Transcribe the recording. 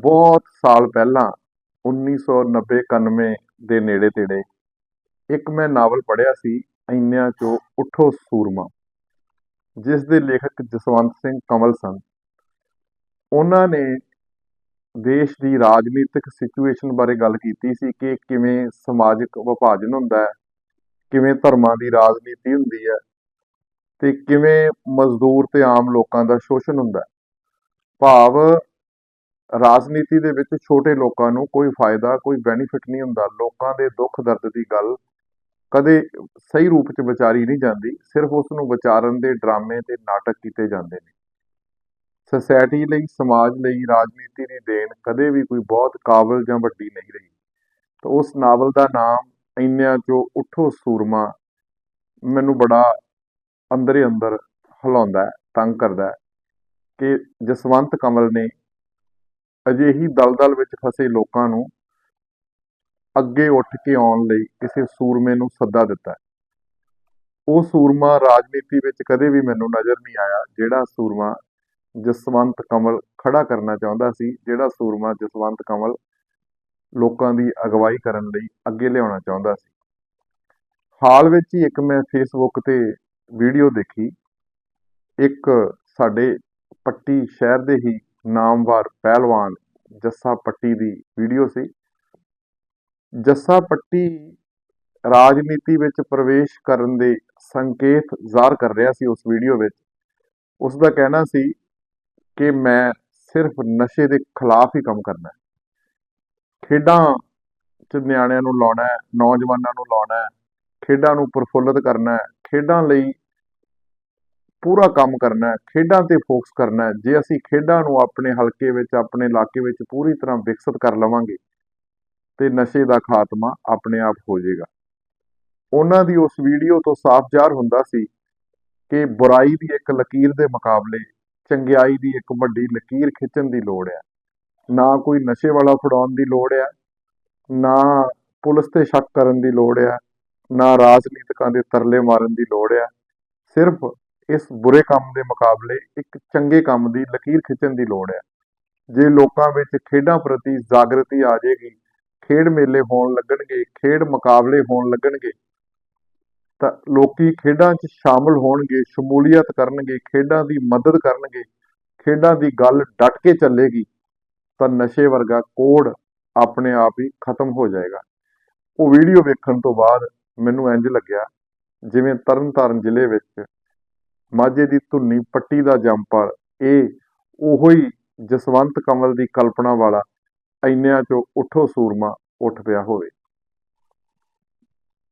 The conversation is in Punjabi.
ਬਹੁਤ ਸਾਲ ਪਹਿਲਾਂ 1990-91 ਦੇ ਨੇੜੇ ਤੇੜੇ ਇੱਕ ਮੈਂ ਨਾਵਲ ਪੜ੍ਹਿਆ ਸੀ, ਇੰਨਿਆਂ ਚੋਂ ਉੱਠੋ ਸੂਰਮਾ, ਜਿਸ ਦੇ ਲੇਖਕ ਜਸਵੰਤ ਸਿੰਘ ਕਮਲ ਸਨ। ਉਹਨਾਂ ਨੇ ਦੇਸ਼ ਦੀ ਰਾਜਨੀਤਿਕ ਸਿਚੁਏਸ਼ਨ ਬਾਰੇ ਗੱਲ ਕੀਤੀ ਸੀ ਕਿ ਕਿਵੇਂ ਸਮਾਜਿਕ ਵਿਭਾਜਨ ਹੁੰਦਾ ਹੈ, ਕਿਵੇਂ ਧਰਮਾਂ ਦੀ ਰਾਜਨੀਤੀ ਹੁੰਦੀ ਹੈ ਤੇ ਕਿਵੇਂ ਮਜ਼ਦੂਰ ਤੇ ਆਮ ਲੋਕਾਂ ਦਾ ਸ਼ੋਸ਼ਣ ਹੁੰਦਾ ਹੈ। ਭਾਵ ਰਾਜਨੀਤੀ ਦੇ ਵਿੱਚ ਛੋਟੇ ਲੋਕਾਂ ਨੂੰ ਕੋਈ ਫਾਇਦਾ, ਕੋਈ ਬੈਨੀਫਿਟ ਨਹੀਂ ਹੁੰਦਾ। ਲੋਕਾਂ ਦੇ ਦੁੱਖ ਦਰਦ ਦੀ ਗੱਲ ਕਦੇ ਸਹੀ ਰੂਪ 'ਚ ਵਿਚਾਰੀ ਨਹੀਂ ਜਾਂਦੀ। ਸਿਰਫ ਉਸ ਨੂੰ ਵਿਚਾਰਨ ਦੇ ਡਰਾਮੇ ਤੇ ਨਾਟਕ ਕੀਤੇ ਜਾਂਦੇ ਨੇ। ਸੋਸਾਇਟੀ ਲਈ, ਸਮਾਜ ਲਈ, ਰਾਜਨੀਤੀ ਦੀ ਦੇਣ ਕਦੇ ਵੀ ਕੋਈ ਬਹੁਤ ਕਾਬਲ ਜਾਂ ਵੱਡੀ ਨਹੀਂ ਰਹੀ। ਤਾਂ ਉਸ ਨਾਵਲ ਦਾ ਨਾਮ ਇੰਨਿਆਂ ਚੋਂ ਉੱਠੋ ਸੂਰਮਾ ਮੈਨੂੰ ਬੜਾ ਅੰਦਰੇ ਅੰਦਰ ਹਿਲਾਉਂਦਾ ਤੰਗ ਕਰਦਾ ਕਿ ਜਸਵੰਤ ਕਮਲ ਨੇ ਅਜਿਹੀ ਦਲਦਲ ਵਿੱਚ ਫਸੇ ਲੋਕਾਂ ਨੂੰ ਅੱਗੇ ਉੱਠ ਕੇ ਆਉਣ ਲਈ ਕਿਸੇ ਸੂਰਮੇ ਨੂੰ ਸੱਦਾ ਦਿੱਤਾ। ਉਹ ਸੂਰਮਾ ਰਾਜਨੀਤੀ ਵਿੱਚ ਕਦੇ ਵੀ ਮੈਨੂੰ ਨਜ਼ਰ ਨਹੀਂ ਆਇਆ, ਜਿਹੜਾ ਸੂਰਮਾ ਜਸਵੰਤ ਕਮਲ ਖੜਾ ਕਰਨਾ ਚਾਹੁੰਦਾ ਸੀ, ਜਿਹੜਾ ਸੂਰਮਾ ਜਸਵੰਤ ਕਮਲ ਲੋਕਾਂ ਦੀ ਅਗਵਾਈ ਕਰਨ ਲਈ ਅੱਗੇ ਲਿਆਉਣਾ ਚਾਹੁੰਦਾ ਸੀ। ਹਾਲ ਵਿੱਚ ਹੀ ਇੱਕ ਮੈਂ ਫੇਸਬੁੱਕ ਤੇ ਵੀਡੀਓ ਦੇਖੀ। ਇੱਕ ਸਾਡੇ ਪੱਟੀ ਸ਼ਹਿਰ ਦੇ ਹੀ ਨਾਮਵਰ ਪਹਿਲਵਾਨ ਜੱਸਾ ਪੱਟੀ ਦੀ ਵੀਡੀਓ ਸੀ। ਜੱਸਾ ਪੱਟੀ ਰਾਜਨੀਤੀ ਵਿੱਚ ਪ੍ਰਵੇਸ਼ ਕਰਨ ਦੇ ਸੰਕੇਤ ਜ਼ਾਹਰ ਕਰ ਰਿਹਾ ਸੀ ਉਸ ਵੀਡੀਓ ਵਿੱਚ। ਉਸ ਦਾ ਕਹਿਣਾ ਸੀ ਕਿ ਮੈਂ ਸਿਰਫ ਨਸ਼ੇ ਦੇ ਖਿਲਾਫ ਹੀ ਕੰਮ ਕਰਨਾ ਹੈ। ਖੇਡਾਂ 'ਚ ਨਿਆਣਿਆਂ ਨੂੰ ਲਾਉਣਾ ਹੈ, ਨੌਜਵਾਨਾਂ ਨੂੰ ਲਾਉਣਾ ਹੈ, ਖੇਡਾਂ ਨੂੰ ਪ੍ਰਫੁੱਲਤ ਕਰਨਾ ਹੈ। ਖੇਡਾਂ ਲਈ ਪੂਰਾ ਕੰਮ ਕਰਨਾ ਹੈ, ਖੇਡਾਂ ਤੇ ਫੋਕਸ ਕਰਨਾ ਹੈ। ਜੇ ਅਸੀਂ ਖੇਡਾਂ ਨੂੰ ਆਪਣੇ ਹਲਕੇ ਵਿੱਚ, ਆਪਣੇ ਇਲਾਕੇ ਵਿੱਚ ਪੂਰੀ ਤਰ੍ਹਾਂ ਵਿਕਸਿਤ ਕਰ ਲਵਾਂਗੇ, ਤੇ ਨਸ਼ੇ ਦਾ ਖਾਤਮਾ ਆਪਣੇ ਆਪ ਹੋ ਜਾਏਗਾ। ਉਹਨਾਂ ਦੀ ਉਸ ਵੀਡੀਓ ਤੋਂ ਸਾਫ਼ ਜ਼ਾਹਰ ਹੁੰਦਾ ਸੀ ਕਿ ਬੁਰਾਈ ਦੀ ਇੱਕ ਲਕੀਰ ਦੇ ਮੁਕਾਬਲੇ ਚੰਗਿਆਈ ਦੀ ਇੱਕ ਵੱਡੀ ਲਕੀਰ ਖਿੱਚਣ ਦੀ ਲੋੜ ਹੈ। ਨਾ ਕੋਈ ਨਸ਼ੇ ਵਾਲਾ ਫੜਾਉਣ ਦੀ ਲੋੜ ਹੈ, ਨਾ ਪੁਲਿਸ ਤੇ ਸ਼ੱਕ ਕਰਨ ਦੀ ਲੋੜ ਹੈ, ਨਾ ਰਾਜਨੀਤਿਕਾਂ ਦੇ ਤਰਲੇ ਮਾਰਨ ਦੀ ਲੋੜ ਹੈ। ਸਿਰਫ ਇਸ ਬੁਰੇ ਕੰਮ ਦੇ ਮੁਕਾਬਲੇ ਇੱਕ ਚੰਗੇ ਕੰਮ ਦੀ ਲਕੀਰ ਖਿੱਚਣ ਦੀ ਲੋੜ ਹੈ। ਜੇ ਲੋਕਾਂ ਵਿੱਚ ਖੇਡਾਂ ਪ੍ਰਤੀ ਜਾਗਰਤੀ ਆ ਜਾਏਗੀ, ਖੇਡ ਮੇਲੇ ਹੋਣ ਲੱਗਣਗੇ, ਖੇਡ ਮੁਕਾਬਲੇ ਹੋਣ ਲੱਗਣਗੇ, ਤਾਂ ਲੋਕੀ ਖੇਡਾਂ 'ਚ ਸ਼ਾਮਲ ਹੋਣਗੇ, ਸ਼ਮੂਲੀਅਤ ਕਰਨਗੇ, ਖੇਡਾਂ ਦੀ ਮਦਦ ਕਰਨਗੇ, ਖੇਡਾਂ ਦੀ ਗੱਲ ਡਟ ਕੇ ਚੱਲੇਗੀ, ਤਾਂ ਨਸ਼ੇ ਵਰਗਾ ਕੋੜ ਆਪਣੇ ਆਪ ਹੀ ਖਤਮ ਹੋ ਜਾਏਗਾ। ਉਹ ਵੀਡੀਓ ਵੇਖਣ ਤੋਂ ਬਾਅਦ ਮੈਨੂੰ ਇੰਜ ਲੱਗਿਆ ਜਿਵੇਂ ਤਰਨਤਾਰਨ ਜ਼ਿਲ੍ਹੇ ਵਿੱਚ ਮਾਝੇ ਦੀ ਧੁੰਨੀ ਪੱਟੀ ਦਾ ਜੰਪਰ ਇਹ ਉਹੋ ਹੀ ਜਸਵੰਤ ਕਮਲ ਦੀ ਕਲਪਨਾ ਵਾਲਾ ਇੰਨਿਆਂ ਚੋਂ ਉੱਠੋ ਸੂਰਮਾ ਉੱਠ ਪਿਆ ਹੋਵੇ।